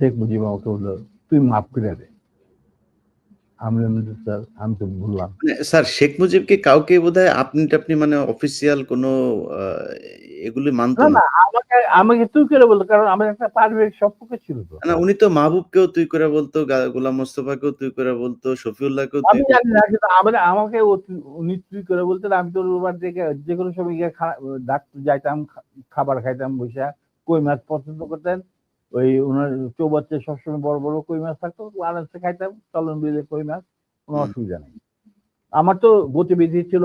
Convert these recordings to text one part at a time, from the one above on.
শেখ মুজিব আমাকে বলল তুই মাফ করে দে। আমি স্যার আমি তো বললাম মানে স্যার শেখ মুজিবকে কাউকে বোধহয় আপনি মানে অফিসিয়াল কোনো এগুলি মানতো না আমাকে আমাকে তুই করে বলতো কারণ আমার একটা পারিবারিক সম্পর্ক ছিল তো। না উনি তো মাহবুবকেও তুই করে বলতো গোলাম মোস্তফাকেও তুই করে বলতো শফিউল্লাহকেও তুই আমি জানি না কিন্তু আমার আমাকে উনি তুই করে বলতেন আমি তোর ওবার থেকে যে কোনো সময় গিয়ে ডাক্তার যাইতাম খাবার খাইতাম বসে কই মাছ পছন্দ করতেন? ওই ওনার চৌবাচ্চা সবসময় বড় বড় কই মাছ থাকতো আরামসে খাইতাম চলন বিলে কই মাছ কোনো অসুবিধা নেই। আমার তো গতিবিধি ছিল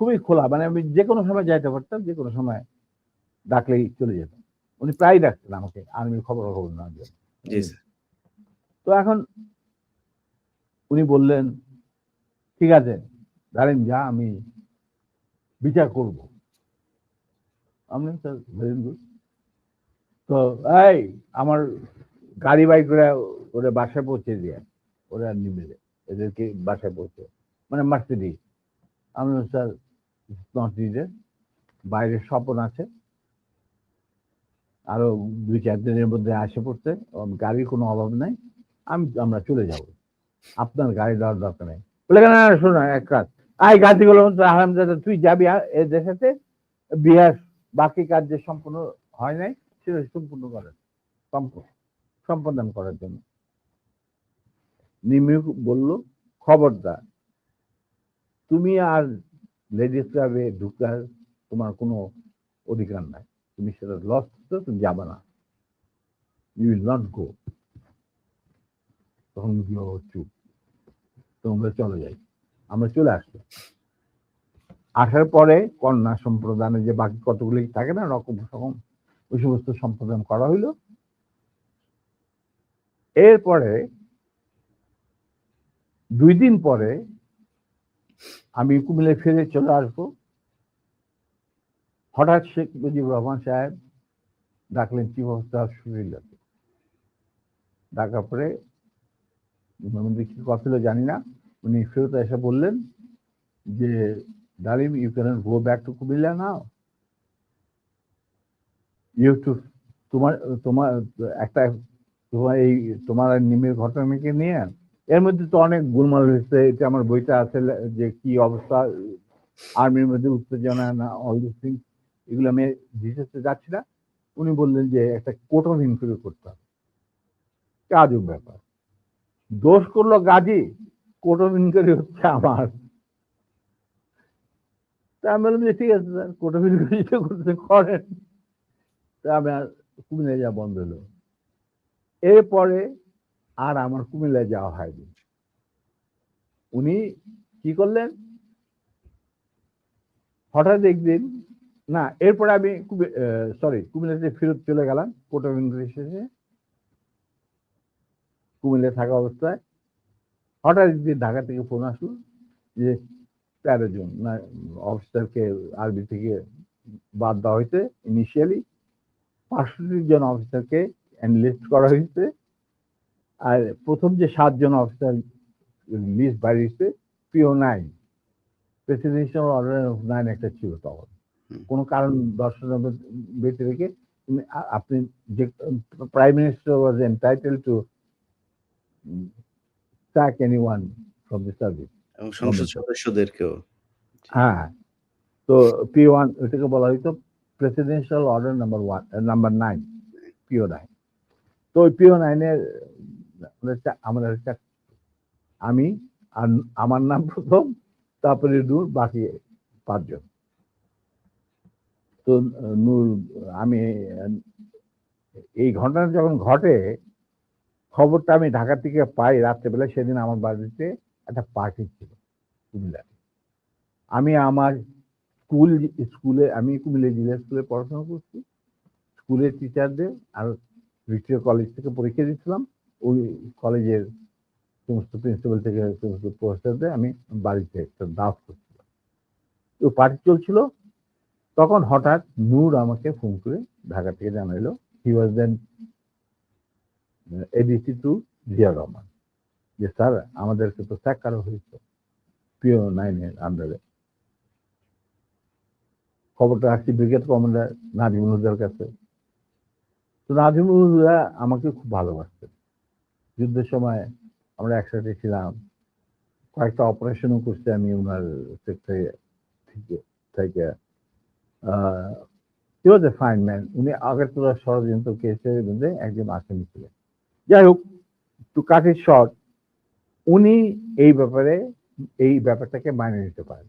খুবই খোলা মানে আমি যে কোনো সময় যাইতে পারতাম যে কোনো সময় ডাকলেই চলে যেতাম। উনি প্রায় ডাকতেন আমাকে আর্মির খবর খবর না তো এখন উনি বললেন ঠিক আছে দাঁড়েন যা আমি বিচার করব। আমি স্যার ভেরি গুড তো এই, আমার গাড়ি বাইক করে ওরা বাসায় পৌঁছে দিয়ে ওরা নিবে এদেরকে বাসায় পৌঁছে। মানে মার্সিডি আমি স্যার নিডেড বাইরে স্বপন আছে। আরও দুই, চার দিনের মধ্যে আসে পড়তে। গাড়ির কোনো অভাব নাই। আমি, আমরা চলে যাব। আপনার গাড়ি দেওয়ার দরকার নেই। বলে, না শোনো, এক কাজ। আই গাড়িগুলো হারামজাদা তুই যাবি আ- এ দেখাতে বিহার বাকি কাজ যে সম্পূর্ণ হয় নাই সেটা সম্পূর্ণ সম্প- সম্পাদন করার জন্য। নিমি বলল, খবরদার, তুমি আর লেডিস ক্লাবে ঢুকার তোমার কোনো অধিকার নাই। তুমি সেটা লস তুমি যাবে না। ইউ উইল নট গো তখন চুপ, তোমরা চলে যাই। আমরা চলে আসলো আসার পরে কন্যা সম্প্রদানে যে বাকি কতগুলি থাকে না রকম রকম ওই সমস্ত সম্পাদন করা হইল। এরপরে দুই দিন পরে আমি কুমিল্লায় ফিরে চলে আসব। হঠাৎ শেখ মুজিবুর রহমান সাহেব ডাকলেন চিফ অফ স্টাফ সুরিল্লাকে ডাকার পরে মধ্যে কি কথা জানি না। উনি ফেরত এসে বললেন যে, Dalim you can go back to Comilla now to তোমার তোমার, একটা, তোমার এই, তোমার নিমের ঘটনাকে নিয়ে, এর মধ্যে তো অনেক গোলমাল হয়েছে এটা আমার বইটা আছে, যে কি অবস্থা, আর্মির মধ্যে উত্তেজনা, না অল দিস থিং এগুলো আমি ডিটেলসে যাচ্ছি না। উনি বললেন যে একটা কোর্ট অফ ইনকোয়ারি করতে হবে। আজব ব্যাপার। দোষ করল গাজী, কোর্ট অফ ইনকোয়ারি হচ্ছে আমার। তা আমি বললাম যে ঠিক আছে স্যার কোর্ট অফ ইনকোয়ারি করতে করেন। তা আমি যাওয়া বন্ধ হলো। এরপরে আর আমার কুমিল্লায় যাওয়া হয়নি। উনি কি করলেন? হঠাৎ একদিন, না, এরপরে আমি সরি কুমিল্লাতে ফেরত চলে গেলাম, কোর্ট শেষে কুমিল্লায় থাকা অবস্থায় হঠাৎ একদিন ঢাকা থেকে ফোন আসলো যে, তেরো জন, না অফিসারকে আরবি থেকে বাদ দেওয়া হয়েছে ইনিশিয়ালি পাঁচষট্টি জন অফিসারকে এনলিস্ট করা হয়েছে। আর প্রথম যে সাতজন অফিসার লিস্ট বাড়িয়েছে PO nine presidential order of nine একটা ছিল তখন। কোনো কারণ দর্শন বেঁচে রেখে আপনি যে prime minister was entitled to sack anyone from the service এবং সংসদ সদস্যদেরকেও। হ্যাঁ তো পি ওয়ান ওইটাকে বলা হইতো presidential order number one number nine PO nine তো ওই পিও নাইনের আমাদের আমি আর আমার নাম প্রথম, তারপরে নূর, বাকি পাঁচজন। তো, নূর, আমি, এই ঘটনা যখন ঘটে, খবরটা আমি ঢাকা থেকে পাই রাত্রেবেলা, সেদিন আমার বাড়িতে একটা পার্টি ছিল কুমিল্লায় আমি আমার স্কুল, স্কুলে আমি কুমিল্লা জিলা স্কুলে পড়াশোনা করছি। স্কুলের টিচারদের আর ভিক্টোরিয়া কলেজ থেকে পরীক্ষা দিয়েছিলাম। ওই কলেজের সমস্ত প্রিন্সিপাল থেকে সমস্ত প্রফেসরদের আমি বাড়িতে একটা দাস করছিলাম। তো পার্টি চলছিল। তখন হঠাৎ নূর আমাকে ফোন করে ঢাকা থেকে জানাইলো he was then ADC to Zia Rahman. যে, স্যার, আমাদেরকে তো স্যাক করা হয়েছে। পিও নাইনের আন্ডারে খবরটা আসছি ব্রিগেড কমান্ডার নাজিমুল হুদার কাছে। তো তো নাজিমুল্লাহ আমাকে খুব ভালোবাসতেন। যুদ্ধের সময় আমরা একসাথে ছিলাম। কয়েকটা অপারেশনও করছি আমি ওনার থেকে থেকে হি ওয়াজ এ ফাইন ম্যান উনি আগরতলা ষড়যন্ত্র কেসের মধ্যে একজন আসামি ছিলেন। যাই হোক টু কাট ইট শর্ট উনি এই ব্যাপারে, এই ব্যাপারটাকে মানে নিতে পারেন।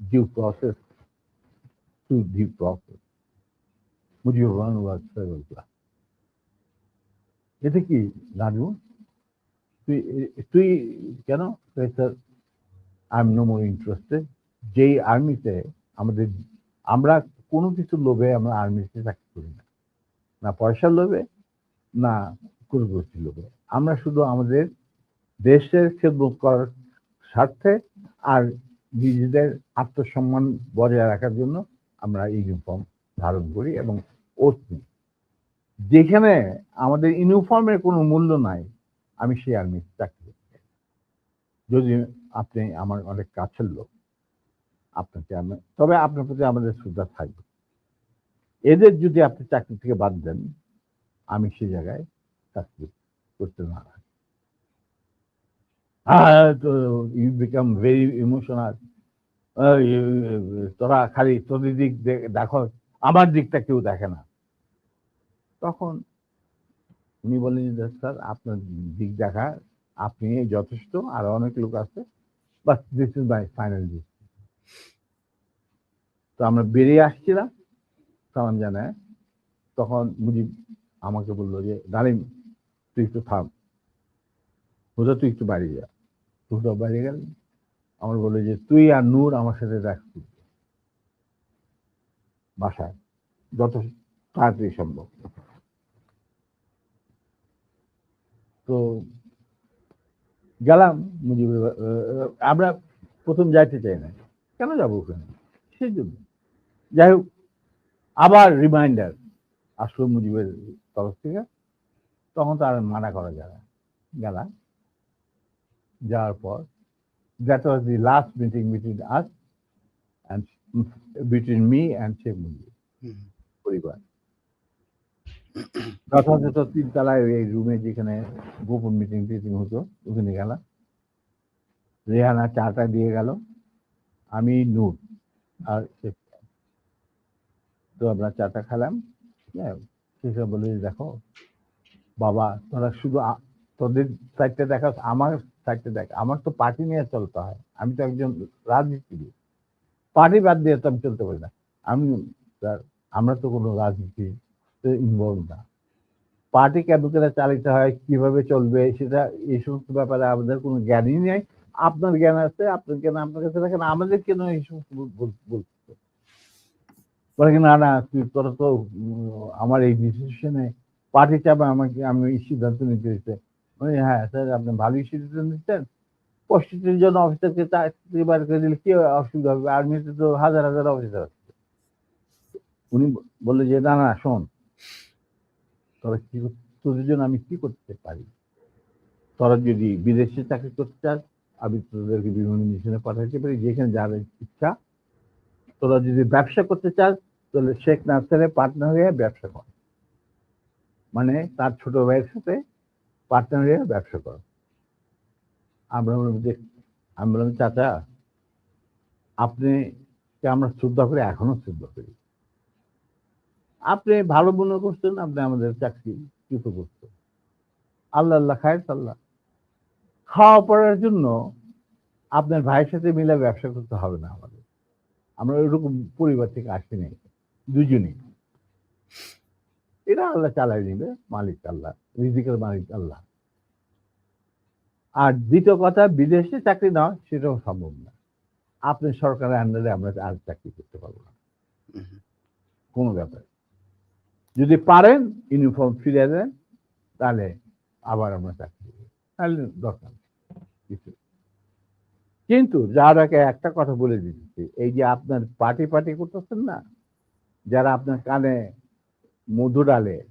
Due process to due process Mujibur Rahman was serving এটা কি রাজু তুই তুই কেন sir I am no more interested যেই আর্মিতে আমাদের, আমরা কোনো কিছু লোভে আমরা আর্মিতে চাকরি করি না। না পয়সার লোভে, না কোনো গোষ্ঠীর লোভে। আমরা শুধু আমাদের দেশের খেদমত করার স্বার্থে আর নিজেদের আত্মসম্মান বজায় রাখার জন্য আমরা ইউনিফর্ম ধারণ করি এবং ওত নিই। যেখানে আমাদের ইউনিফর্মের কোনো মূল্য নাই, আমি সেই আর্মি চাকরি যদি আপনি আমার অনেক কাছের লোক, আপনাকে আমি, তবে আপনার প্রতি আমাদের শ্রদ্ধা থাকবে। এদের যদি আপনি চাকরি থেকে বাদ দেন, আমি সেই জায়গায় চাকরি করতে না ইউ বিকাম ভেরি ইমোশনাল তোরা খালি তোদের দিক দেখো, আমার দিকটা কেউ দেখে না। তখন উনি বললেন যে স্যার, আপনার দিক দেখা, আপনি যথেষ্ট, আর অনেক লোক আছে বাস this is my final decision তো আমরা বেরিয়ে আসছিলাম, সালাম জানায়। তখন মুজিব আমাকে বলল যে, ডালিম, তুই একটু থাম। হুদা তুই একটু বাড়ি যা। হুদা বাইরে গেল। আমার বলল যে, তুই আর নূর আমার সাথে রাখবি বাসায়। যত তাড়াতাড়ি সম্ভব। তো গেলাম মুজিবের আমরা প্রথম যাইতে চাই না। কেন যাব ওখানে? সেই জন্য। যাই হোক, আবার রিমাইন্ডার আসলো মুজিবের তরফ থেকে। তখন তো আর মানা করা যায় গেলাম। যাওয়ার পর that was the last meeting between us and between me and Sheikh Mujib. পরিবার যথাযথ তিনতলায় এই রুমে যেখানে গোপন মিটিং টিটিং হতো ওখানে গেলাম রেহানা চাটা দিয়ে গেল আমি নূর আর। তো আমরা চাটা খেলাম হ্যাঁ শেখা বলে দেখো বাবা তোরা শুধু তোদের সাইডটা দেখা আমার সাইডটা দেখ, আমার তো পার্টি নিয়ে চলতে হয়। আমি তো একজন রাজনীতিবিদ। পার্টি বাদ দিয়ে তো আমি চলতে পারি না। আমি স্যার, আমরা তো কোনো রাজনীতি ইনভলভ না। পার্টি কেন করে চালিত হয়, কীভাবে চলবে, সেটা এই সমস্ত ব্যাপারে আমাদের কোনো জ্ঞানই নেই। আপনার জ্ঞান আছে, আপনার জ্ঞান আপনার কাছে রাখেন আমাদের কেন এই সমস্ত বল- বল- না না, তুই, তোরা তো আমার এই ডিসিশনে পার্টি চাপে আমাকে, আমি এই সিদ্ধান্ত নিতে হ্যাঁ স্যার, আপনি ভালোই সিদ্ধান্ত নিচ্ছেন। পঁয়ষট্টির জন্য অফিসারকে চাকরি বার করে দিলে কি অসুবিধা হবে? আর্মিতে তো হাজার হাজার অফিসার আছে। উনি বললে যে, না না, শোন, তোরা কি তোদের জন্য আমি কি করতে পারি? তোরা যদি বিদেশে চাকরি করতে চাস, আমি তোদেরকে বিভিন্ন মিশনে পাঠাতে পারি। যেখানে যার ইচ্ছা, তোরা যদি ব্যবসা করতে চাস, তাহলে শেখ নার্সারে পার্টনার হয়ে ব্যবসা কর। মানে তার ছোট ভাইয়ের সাথে পার্টনার ব্যবসা কর। আমরা বললাম যে আমি বললাম, চাচা, আপনি আমরা শ্রদ্ধা করি এখনও শ্রদ্ধা করি। আপনি ভালো মনে করছেন, আপনি আমাদের চাকরি কৃত করছেন। আল্লাহ আল্লাহ খায় আল্লাহ খাওয়া পড়ার জন্য আপনার ভাইয়ের সাথে মিলে ব্যবসা করতে হবে না আমাদের। আমরা ওইরকম পরিবার থেকে আসি নাই, দুজনেই। এটা আল্লাহ চালাই নিবে, মালিক আল্লাহ, রিজিকের মালিক আল্লাহ। আর দ্বিতীয় কথা, বিদেশে চাকরি নেওয়া, সেটাও সম্ভব না। আপনি সরকারের আন্ডারে আমরা আর চাকরি করতে পারব না। কোনো ব্যাপার যদি পারেন ইউনিফর্ম ফিরে দেন, তাহলে আবার আমরা চাকরি। তাহলে দরকার কিছু কিন্তু যার আগে একটা কথা বলে দিচ্ছি, এই যে আপনার পার্টি পার্টি করতেছেন না, যারা আপনার কানে Munduralé